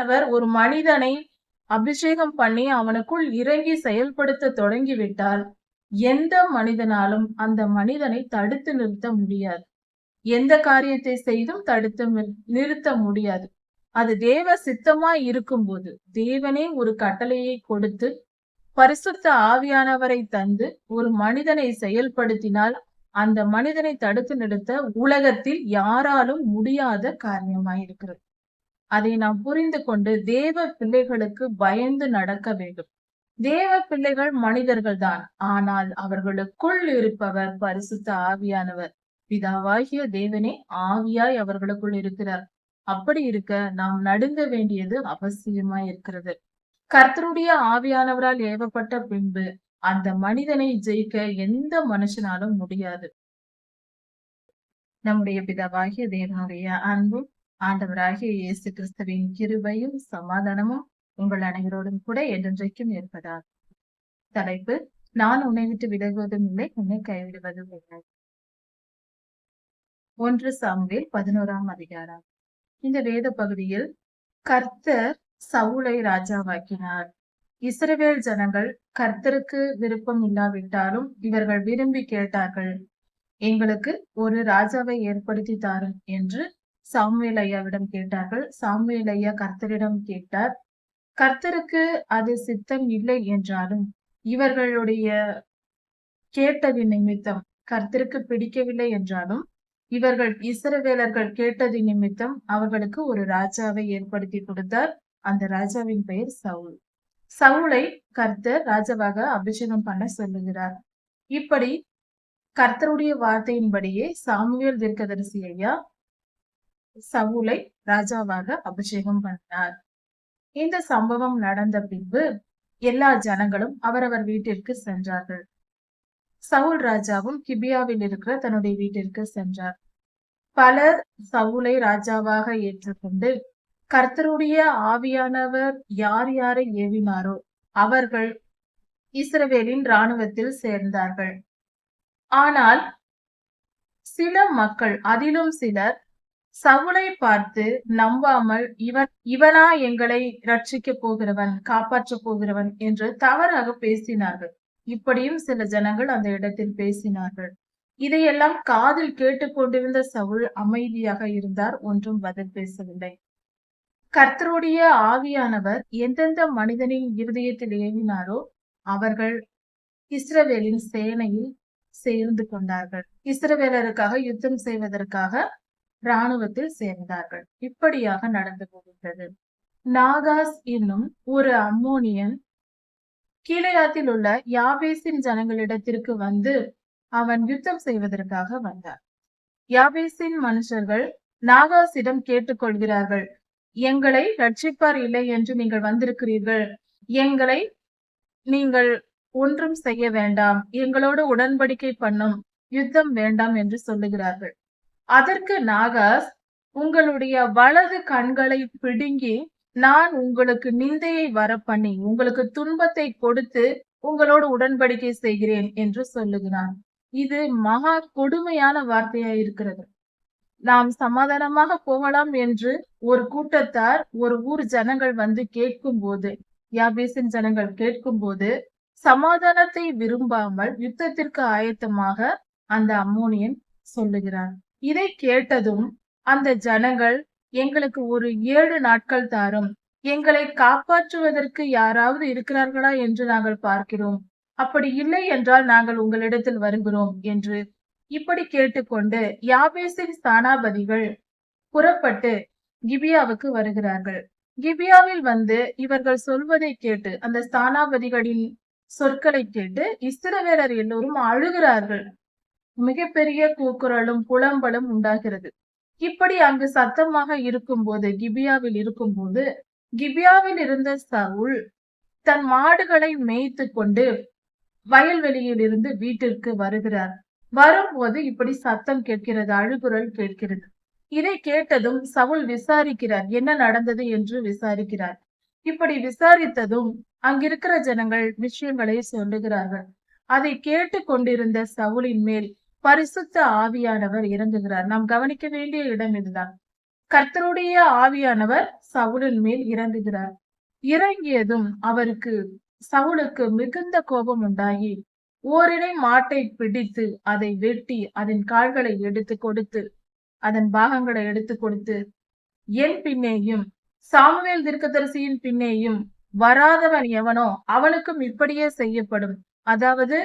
அவர் ஒரு மனிதனை அபிஷேகம் பண்ணி அவனுக்குள் இறங்கி செயல்படுத்த தொடங்கிவிட்டால் எந்த மனிதனாலும் அந்த மனிதனை தடுத்து நிறுத்த முடியாது. எந்த காரியத்தை செய்தும் தடுத்து நிறுத்த முடியாது. அது தேவ சித்தமா இருக்கும்போது தேவனே ஒரு கட்டளையை கொடுத்து பரிசுத்த ஆவியானவரை தந்து ஒரு மனிதனை செயல்படுத்தினால் அந்த மனிதனை தடுத்து நிறுத்த உலகத்தில் யாராலும் முடியாத காரியமாயிருக்கிறது. அதை நாம் புரிந்து கொண்டு தேவ பிள்ளைகளுக்கு பயந்து நடக்க வேண்டும். தேவ பிள்ளைகள் மனிதர்கள் தான் ஆனால் அவர்களுக்குள் இருப்பவர் பரிசுத்த ஆவியானவர். பிதாவாகிய தேவனே ஆவியாய் அவர்களுக்குள் இருக்கிறார். அப்படி இருக்க நாம் நடுங்க வேண்டியது அவசியமா இருக்கிறது. கர்த்தருடைய ஆவியானவரால் ஏவப்பட்ட பின்பு அந்த மனிதனை ஜெயிக்க எந்த மனுஷனாலும் முடியாது. நம்முடைய பிதாவாகிய தேவனுடைய அன்பும் ஆண்டவராகிய இயேசு கிறிஸ்துவின் கிருபையும் சமாதானமும் உங்கள் அனைவரோடும் கூட என்றென்றைக்கும் இருப்பதாக. தலைப்பு நான் உன்னை விட்டு விலகுவதும் இல்லை உன்னை கைவிடுவதும் இல்லை. ஒன்று சாமுவேல் பதினோராம் அதிகாரம். இந்த வேத பகுதியில் கர்த்தர் சவுளை ராஜாவாக்கினார். இஸ்ரவேல் ஜனங்கள் கர்த்தருக்கு விருப்பம் இல்லாவிட்டாலும் இவர்கள் விரும்பி கேட்டார்கள் எங்களுக்கு ஒரு ராஜாவை ஏற்படுத்தி தாரும் என்று சாமுவேல் ஐயாவிடம் கேட்டார்கள். சாமுவேல் ஐயா கர்த்தரிடம் கேட்டார். கர்த்தருக்கு அது சித்தம் இல்லை என்றாலும் இவர்களுடைய கேட்டது நிமித்தம் கர்த்தருக்கு பிடிக்கவில்லை என்றாலும் இவர்கள் இசரவேலர்கள் கேட்டது நிமித்தம் அவர்களுக்கு ஒரு ராஜாவை ஏற்படுத்தி கொடுத்தார். அந்த ராஜாவின் பெயர் சவுல். சவுளை கர்த்தர் ராஜாவாக அபிஷேகம் பண்ண சொல்லுகிறார். இப்படி கர்த்தருடைய வார்த்தையின்படியே சாமுவேல் தீர்க்கதரிசி ஐயா சவுலை ராஜாவாக அபிஷேகம் பண்ணார். இந்த சம்பவம் நடந்த பின்பு எல்லா ஜனங்களும் அவரவர் வீட்டிற்கு சென்றார்கள். சவுல் ராஜாவும் கிபியாவில் இருக்கிற தன்னுடைய வீட்டிற்கு சென்றார். பலர் சவுலை ராஜாவாக ஏற்றுக்கொண்டு கர்த்தருடைய ஆவியானவர் யார் யாரை ஏவினாரோ அவர்கள் இஸ்ரவேலின் இராணுவத்தில் சேர்ந்தார்கள். ஆனால் சில மக்கள் அதிலும் சிலர் சவுலை பார்த்து நம்பாமல் இவன் இவனா எங்களை ரட்சிக்க போகிறவன் காப்பாற்ற போகிறவன் என்று தவறாக பேசினார்கள். இப்படியும் சில ஜனங்கள் அந்த இடத்தில் பேசினார்கள். இதையெல்லாம் காதில் கேட்டுக்கொண்டிருந்த சவுல் அமைதியாக இருந்தார் ஒன்றும் பதில் பேசவில்லை. கர்த்தருடைய ஆவியானவர் எந்தெந்த மனிதனின் இருதயத்தில் ஏவினாரோ அவர்கள் இஸ்ரவேலின் சேனையில் சேர்ந்து கொண்டார்கள். இஸ்ரவேலருக்காக யுத்தம் செய்வதற்காக இராணுவத்தில் சேர்ந்தார்கள். இப்படியாக நடந்து போகின்றது. நாகாஸ் என்னும் ஒரு அம்மோனியன் கீழையாத்தில் உள்ள யாபேசின் ஜனங்களிடத்திற்கு வந்து அவன் யுத்தம் செய்வதற்காக வந்தார். யாபேசின் மனுஷர்கள் நாகாசிடம் கேட்டுக்கொள்கிறார்கள் எங்களை ரட்சிப்பார் இல்லை என்று நீங்கள் வந்திருக்கிறீர்கள். எங்களை நீங்கள் ஒன்றும் செய்ய வேண்டாம். எங்களோடு உடன்படிக்கை பண்ணும். யுத்தம் வேண்டாம் என்று சொல்லுகிறார்கள். அதற்கு நாகாஸ் உங்களுடைய வலது கண்களை பிடுங்கி நான் உங்களுக்கு நிந்தையை வர பண்ணி உங்களுக்கு துன்பத்தை கொடுத்து உங்களோடு உடன்படிக்கை செய்கிறேன் என்று சொல்லுகிறான். இது மகா கொடுமையான வார்த்தையா இருக்கிறது. நாம் சமாதானமாக போகலாம் என்று ஒரு கூட்டத்தார் ஒரு ஊர் ஜனங்கள் வந்து கேட்கும் போது யாபேசின் ஜனங்கள் கேட்கும் போது சமாதானத்தை விரும்பாமல் யுத்தத்திற்கு ஆயத்தமாக அந்த அம்மோனியன் சொல்லுகிறான். இதை கேட்டதும் அந்த ஜனங்கள் எங்களுக்கு ஒரு ஏழு நாட்கள் தாரும். எங்களை காப்பாற்றுவதற்கு யாராவது இருக்கிறார்களா என்று நாங்கள் பார்க்கிறோம். அப்படி இல்லை என்றால் நாங்கள் உங்களிடத்தில் வருகிறோம் என்று இப்படி கேட்டுக்கொண்டு யாபேசின் ஸ்தானாபதிகள் புறப்பட்டு கிபியாவுக்கு வருகிறார்கள். கிபியாவில் வந்து இவர்கள் சொல்வதை கேட்டு அந்த ஸ்தானாபதிகளின் சொற்களை கேட்டு இஸ்திரவேலர் எல்லோரும் அழுகிறார்கள். மிகப்பெரிய கூக்குரலும் புலம்பலும் உண்டாகிறது. இப்படி அங்கு சத்தமாக இருக்கும்போது கிபியாவில் இருக்கும்போது கிபியாவில் இருந்த சவுல் தன் மாடுகளை மேய்த்து கொண்டு வயல்வெளியில் இருந்து வீட்டிற்கு வருகிறார். வரும்போது இப்படி சத்தம் கேட்கிறது அழுகுரல் கேட்கிறது. இதை கேட்டதும் சவுல் விசாரிக்கிறார் என்ன நடந்தது என்று விசாரிக்கிறார். இப்படி விசாரித்ததும் அங்கிருக்கிற ஜனங்கள் விஷயங்களை சொல்லுகிறார்கள். அதை கேட்டு கொண்டிருந்த சவுலின் மேல் பரிசுத்த ஆவியானவர் இறங்குகிறார். நாம் கவனிக்க வேண்டிய இடம் இதுதான். கர்த்தருடைய ஆவியானவர் சவுலின் மேல் இறங்குகிறார். இறங்கியதும் அவருக்கு சவுலுக்கு மிகுந்த கோபம் உண்டாகி ஓரினை மாட்டை பிடித்து அதை வெட்டி அதன் கால்களை எடுத்து கொடுத்து அதன் பாகங்களை எடுத்து கொடுத்து என் பின்னேயும் சாமுவேல் தீர்க்கதரிசியின் பின்னேயும் வராதவன் எவனோ அவனுக்கும் இப்படியே செய்யப்படும். அதாவது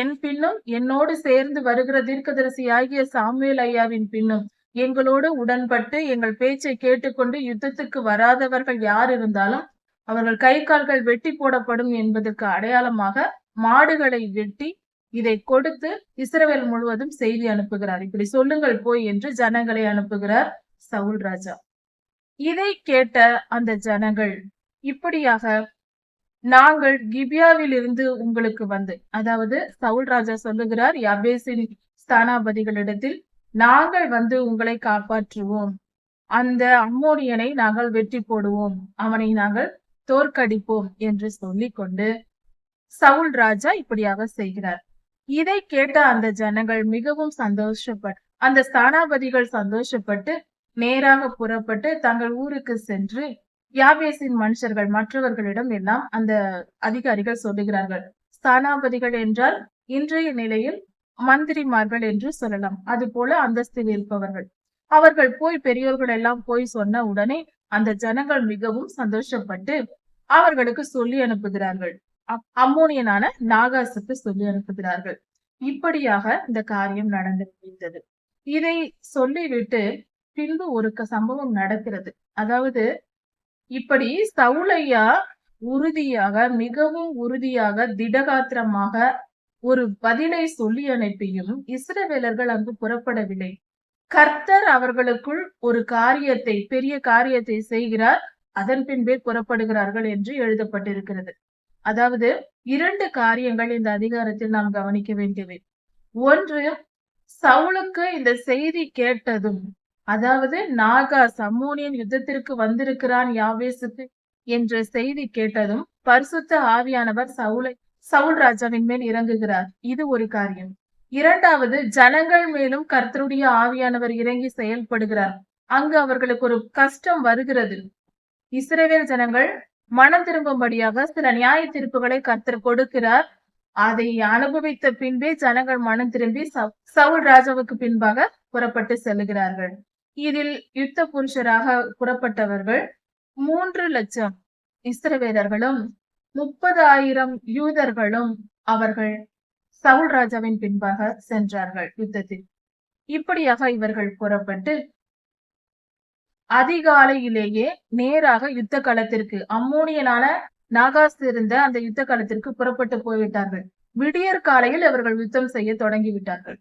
என் பின்னும் என்னோடு சேர்ந்து வருகிற தீர்க்கதரிசி ஆகிய சாமுவேல் ஐயாவின் பின்னும் எங்களோடு உடன்பட்டு எங்கள் பேச்சை கேட்டுக்கொண்டு யுத்தத்துக்கு வராதவர்கள் யார் இருந்தாலும் அவர்கள் கை கால்கள் வெட்டி போடப்படும் என்பதற்கு அடையாளமாக மாடுகளை வெட்டி இதை கொடுத்து இஸ்ரவேல் முழுவதும் செய்தி அனுப்புகிறார். இப்படி சொல்லுங்கள் போய் என்று ஜனங்களை அனுப்புகிறார் சவுல் ராஜா. இதை கேட்ட அந்த ஜனங்கள் இப்படியாக நாங்கள் கிபியாவில் இருந்து உங்களுக்கு வந்து அதாவது சவுல் ராஜா சொல்லுகிறார் யாபேசின் ஸ்தானாபதிகளிடத்தில் நாங்கள் வந்து உங்களை காப்பாற்றுவோம். அந்த அம்மோனியனை நாங்கள் வெற்றி போடுவோம். அவனை நாங்கள் தோற்கடிப்போம் என்று சொல்லிக் கொண்டு சவுல் ராஜா இப்படியாக செய்கிறார். இதை கேட்ட அந்த ஜனங்கள் மிகவும் சந்தோஷப்பட்டு அந்த ஸ்தானாபதிகள் சந்தோஷப்பட்டு நேராக புறப்பட்டு தங்கள் ஊருக்கு சென்று யாபேசின் மனுஷர்கள் மற்றவர்களிடம் எல்லாம் அந்த அதிகாரிகள் சொல்லுகிறார்கள். ஸ்தானாபதிகள் என்றால் இன்றைய நிலையில் மந்திரிமார்கள் என்று சொல்லலாம். அது போல அந்தஸ்தில் இருப்பவர்கள். அவர்கள் போய் பெரியோர்கள் எல்லாம் போய் சொன்ன உடனே அந்த ஜனங்கள் மிகவும் சந்தோஷப்பட்டு அவர்களுக்கு சொல்லி அனுப்புகிறார்கள். அப்- அம்மோனியனான நாகாசுக்கு சொல்லி அனுப்புகிறார்கள். இப்படியாக இந்த காரியம் நடந்து முடிந்தது. இதை சொல்லிவிட்டு பின்பு ஒரு க- சம்பவம் நடக்கிறது. அதாவது இப்படி சவுளையா உறுதியாக மிகவும் உறுதியாக திடகாத்திரமாக ஒரு பதிலை சொல்லி அனுப்பியும் இஸ்ரவேலர்கள் அங்கு புறப்படவில்லை. கர்த்தர் அவர்களுக்குள் ஒரு காரியத்தை பெரிய காரியத்தை செய்கிறார். அதன் பின்பே புறப்படுகிறார்கள் என்று எழுதப்பட்டிருக்கிறது. அதாவது இரண்டு காரியங்கள் இந்த அதிகாரத்தில் நாம் கவனிக்க வேண்டியவை. ஒன்று சவுளுக்கு இந்த செய்தி கேட்டதும் அதாவது நாகா சமூனியன் யுத்தத்திற்கு வந்திருக்கிறான் யாவேசுக்கு என்ற செய்தி கேட்டதும் பரிசுத்த ஆவியானவர் சவுலை சவுல் ராஜாவின் மேல் இறங்குகிறார். இது ஒரு காரியம். இரண்டாவது ஜனங்கள் மேலும் கர்த்தருடைய ஆவியானவர் இறங்கி செயல்படுகிறார். அங்கு அவர்களுக்கு ஒரு கஷ்டம் வருகிறது. இஸ்ரேவேல் ஜனங்கள் மனம் திரும்பும்படியாக சில நியாய தீர்ப்புகளை கர்த்தர் கொடுக்கிறார். அதை அனுபவித்த பின்பே ஜனங்கள் மனம் திரும்பி சவு- சவுல் ராஜாவுக்கு பின்பாக புறப்பட்டு செல்லுகிறார்கள். இதில் யுத்த புருஷராக புறப்பட்டவர்கள் மூன்று லட்சம் இஸ்ரவேலர்களும் முப்பது ஆயிரம் யூதர்களும் அவர்கள் சவுல் ராஜாவின் பின்பாக சென்றார்கள் யுத்தத்தில். இப்படியாக இவர்கள் புறப்பட்டு அதிகாலையிலேயே நேராக யுத்த களத்திற்கு அம்மோனியனான நாகாஸ் இருந்த அந்த யுத்த களத்திற்கு புறப்பட்டு போய்விட்டார்கள். விடியற் காலையில் அவர்கள் யுத்தம் செய்ய தொடங்கி விட்டார்கள்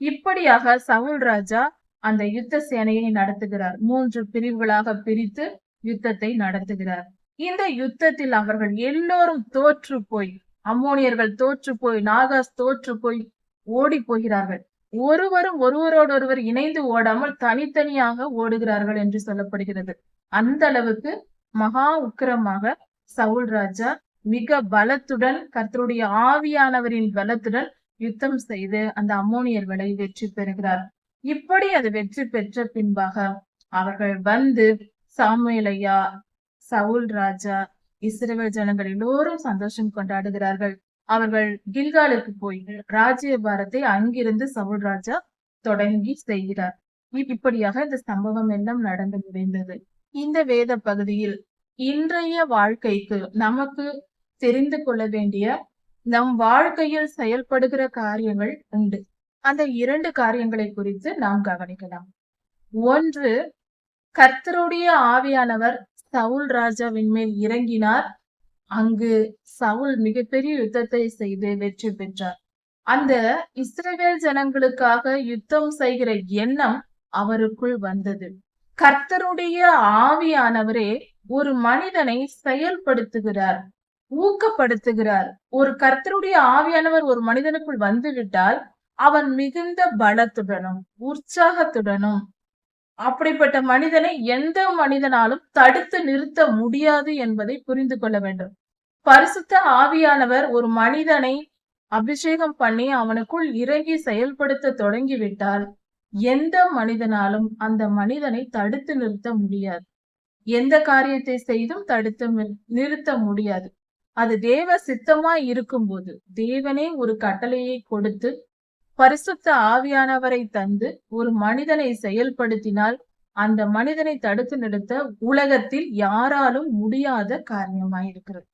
இப்படியாக சவுல் ராஜா அந்த யுத்த சேனையை நடத்துகிறார். மூன்று பிரிவுகளாக பிரித்து யுத்தத்தை நடத்துகிறார். இந்த யுத்தத்தில் அவர்கள் எல்லோரும் தோற்று போய் அம்மோனியர்கள் தோற்று போய் நாகாஸ் தோற்று போய் ஓடி போகிறார்கள். ஒருவரும் ஒருவரோடொருவர் இணைந்து ஓடாமல் தனித்தனியாக ஓடுகிறார்கள் என்று சொல்லப்படுகிறது. அந்த அளவுக்கு மகா உக்கிரமாக சவுல் ராஜா மிக பலத்துடன் கர்த்தருடைய ஆவியானவரின் பலத்துடன் யுத்தம் செய்து அந்த அம்மோனியர்களை வெற்றி பெறுகிறார். இப்படி அது வெற்றி பெற்ற பின்பாக அவர்கள் வந்து சாமுவேலையா சவுல் ராஜா இஸ்ரேல் ஜனங்கள் எல்லோரும் சந்தோஷம் கொண்டாடுகிறார்கள். அவர்கள் கில்காலுக்கு போய் ராஜ்யபாரத்தை அங்கிருந்து சவுல் ராஜா தொடங்கி செய்கிறார். இப்படியாக இந்த சம்பவம் எல்லாம் நடந்து முடிந்தது. இந்த வேத பகுதியில் இன்றைய வாழ்க்கைக்கு நமக்கு தெரிந்து கொள்ள வேண்டிய நம் வாழ்க்கையில் செயல்படுகிற காரியங்கள் உண்டு. அந்த இரண்டு காரியங்களை குறித்து நாம் கவனிக்கலாம். ஒன்று கர்த்தருடைய ஆவியானவர் சவுல் ராஜாவின் மேல் இறங்கினார். அங்கு சவுல் மிகப்பெரிய யுத்தத்தை செய்து வெற்றி பெற்றார். அந்த இஸ்ரேல் ஜனங்களுக்காக யுத்தம் செய்கிற எண்ணம் அவருக்குள் வந்தது. கர்த்தருடைய ஆவியானவரே ஒரு மனிதனை செயல்படுத்துகிறார் ஊக்கப்படுத்துகிறார். ஒரு கர்த்தருடைய ஆவியானவர் ஒரு மனிதனுக்குள் வந்துவிட்டால் அவன் மிகுந்த பலத்துடனும் உற்சாகத்துடனும் அப்படிப்பட்ட மனிதனை எந்த மனிதனாலும் தடுத்து நிறுத்த முடியாது என்பதை புரிந்து கொள்ள வேண்டும். பரிசுத்த ஆவியானவர் ஒரு மனிதனை அபிஷேகம் பண்ணி அவனுக்குள் இறங்கி செயல்படுத்த தொடங்கிவிட்டால் எந்த மனிதனாலும் அந்த மனிதனை தடுத்து நிறுத்த முடியாது. எந்த காரியத்தை செய்தும் தடுத்து நிறுத்த முடியாது. அது தேவ சித்தமா இருக்கும்போது தேவனே ஒரு கட்டளையை கொடுத்து பரிசுத்த ஆவியானவரை தந்து ஒரு மனிதனை செயல்படுத்தினால் அந்த மனிதனை தடுத்து நிறுத்த உலகத்தில் யாராலும் முடியாத காரியமாயிருக்கிறது.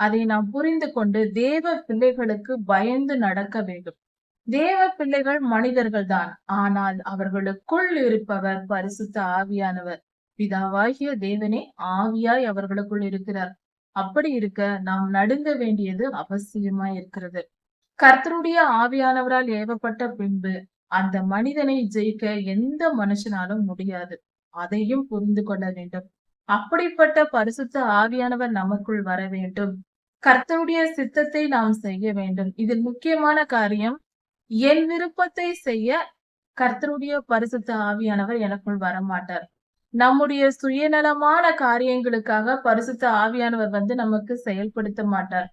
அதை நாம் புரிந்து கொண்டு தேவ பிள்ளைகளுக்கு பயந்து நடக்க வேண்டும். தேவ பிள்ளைகள் மனிதர்கள் தான். ஆனால் அவர்களுக்குள் இருப்பவர் பரிசுத்த ஆவியானவர். பிதாவாகிய தேவனே ஆவியாய் அவர்களுக்குள் இருக்கிறார். அப்படி இருக்க நாம் நடுங்க வேண்டியது அவசியமாய் இருக்கிறது கர்த்தருடைய ஆவியானவரால் ஏவப்பட்ட பின்பு அந்த மனிதனை ஜெயிக்க எந்த மனுஷனாலும் முடியாது. அதையும் புரிந்து கொள்ள வேண்டும். அப்படிப்பட்ட பரிசுத்த ஆவியானவர் நமக்குள் வர வேண்டும். கர்த்தருடைய சித்தத்தை நாம் செய்ய வேண்டும். இதில் முக்கியமான காரியம் என் விருப்பத்தை செய்ய கர்த்தருடைய பரிசுத்த ஆவியானவர் எனக்குள் வரமாட்டார். நம்முடைய சுயநலமான காரியங்களுக்காக பரிசுத்த ஆவியானவர் வந்து நமக்கு செயல்படுத்த மாட்டார்.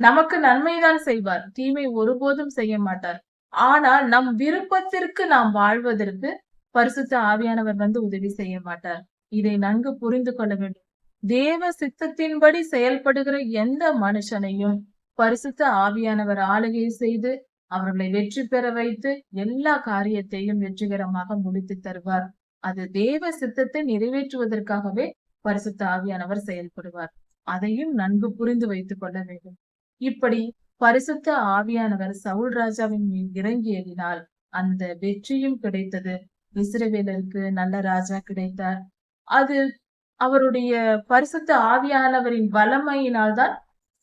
நமக்கு நன்மைதான் செய்வார். தீமை ஒருபோதும் செய்ய மாட்டார். ஆனால் நம் விருப்பத்திற்கு நாம் வாழ்வதற்கு பரிசுத்த ஆவியானவர் வந்து உதவி செய்ய மாட்டார். இதை நன்கு புரிந்து கொள்ள வேண்டும். தேவ சித்தத்தின்படி செயல்படுகிற எந்த மனுஷனையும் பரிசுத்த ஆவியானவர் ஆளுகை செய்து அவர்களை வெற்றி பெற வைத்து எல்லா காரியத்தையும் வெற்றிகரமாக முடித்து தருவார். அது தேவ சித்தத்தை நிறைவேற்றுவதற்காகவே பரிசுத்த ஆவியானவர் செயல்படுவார். அதையும் நன்கு புரிந்து வைத்துக் கொள்ள வேண்டும். இப்படி பரிசுத்த ஆவியானவர் சவுல் ராஜாவின் மேல் இறங்கியதினால் அந்த வெற்றியும் கிடைத்தது. இஸ்ரவேலருக்கு நல்ல ராஜா கிடைத்தார். அது அவருடைய பரிசுத்த ஆவியானவரின் வல்லமையினால் தான்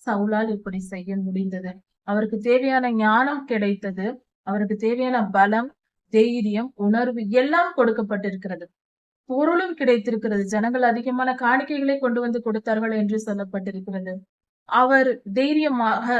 சவுலால் இப்படி செய்ய முடிந்தது. அவருக்கு தேவையான ஞானம் கிடைத்தது. அவருக்கு தேவையான பலம் தைரியம் உணர்வு எல்லாம் கொடுக்கப்பட்டிருக்கிறது. பொருளும் கிடைத்திருக்கிறது. ஜனங்கள் அதிகமான காணிக்கைகளை கொண்டு வந்து கொடுத்தார்கள் என்று சொல்லப்பட்டிருக்கிறது. அவர் தைரியமாக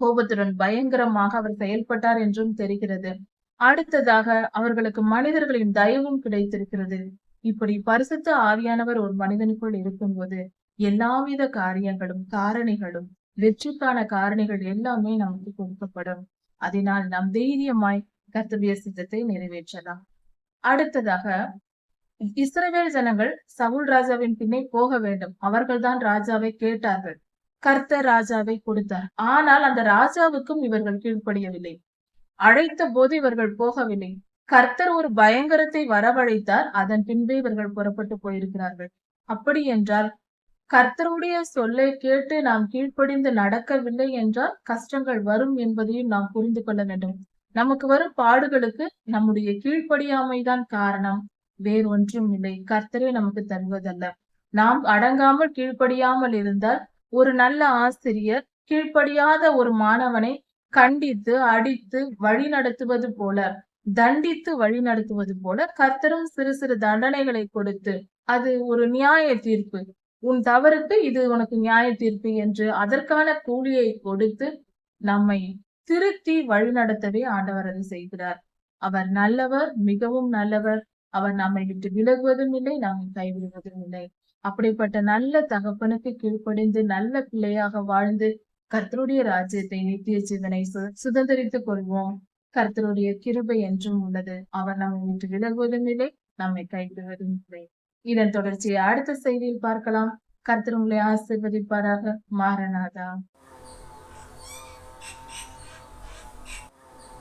கோபத்துடன் பயங்கரமாக அவர் செயல்பட்டார் என்றும் தெரிகிறது. அடுத்ததாக அவர்களுக்கு மனிதர்களின் தயவும் கிடைத்திருக்கிறது. இப்படி பரிசுத்த ஆவியானவர் ஒரு மனிதனுக்குள் இருக்கும்போது எல்லாவித காரியங்களும் காரணிகளும் வெற்றிக்கான காரணிகள் எல்லாமே நமக்கு கொடுக்கப்படும். அதனால் நாம் தைரியமாய் கர்த்தவிய சித்தத்தை நிறைவேற்றலாம். அடுத்ததாக இஸ்ரவேல் ஜனங்கள் சவுல் ராஜாவின் பின்னே போக வேண்டும். அவர்கள்தான் ராஜாவை கேட்டார்கள். கர்த்தர் ராஜாவை கொடுத்தார். ஆனால் அந்த ராஜாவுக்கும் இவர்கள் கீழ்ப்படியவில்லை. அழைத்த போது இவர்கள் போகவில்லை. கர்த்தர் ஒரு பயங்கரத்தை வரவழைத்தார். அதன் பின்பே இவர்கள் புறப்பட்டு போயிருக்கிறார்கள். அப்படி என்றால் கர்த்தருடைய சொல்லை கேட்டு நாம் கீழ்ப்படிந்து நடக்கவில்லை என்றால் கஷ்டங்கள் வரும் என்பதையும் நாம் புரிந்து கொள்ள வேண்டும். நமக்கு வரும் பாடுகளுக்கு நம்முடைய கீழ்ப்படியாமைதான் காரணம். வேறொன்றும் இல்லை. கர்த்தரே நமக்கு தருவதல்ல. நாம் அடங்காமல் கீழ்ப்படியாமல் இருந்தால் ஒரு நல்ல ஆசிரியர் கீழ்ப்படியாத ஒரு மாணவனை கண்டித்து அடித்து வழி நடத்துவது போல தண்டித்து வழி நடத்துவது போல கர்த்தரும் சிறு சிறு தண்டனைகளை கொடுத்து அது ஒரு நியாய தீர்ப்பு. உன் தவறுக்கு இது உனக்கு நியாய தீர்ப்பு என்று அதற்கான கூலியை கொடுத்து நம்மை திருத்தி வழிநடத்தவே ஆண்டவர் அதை செய்கிறார். அவர் நல்லவர் மிகவும் நல்லவர். அவர் நம்மை விட்டு விலகுவதும் இல்லை நம்மை கைவிடுவதும் இல்லை. அப்படிப்பட்ட நல்ல தகப்பனுக்கு கீழ்ப்படிந்து நல்ல பிள்ளையாக வாழ்ந்து கர்த்தருடைய ராஜ்யத்தை நித்திய ஜீவனை சுதந்திரித்துக் கொள்வோம். கர்த்தருடைய கிருபை என்றும் உள்ளது. அவர் நம்மை விட்டு விலகுவதும் இல்லை நம்மை கைவிடுவதும் இல்லை. இதன் தொடர்ச்சியை அடுத்த செய்தியில் பார்க்கலாம். கர்த்தர் உங்களை ஆசீர்வதிப்பாராக. மாறனாதா.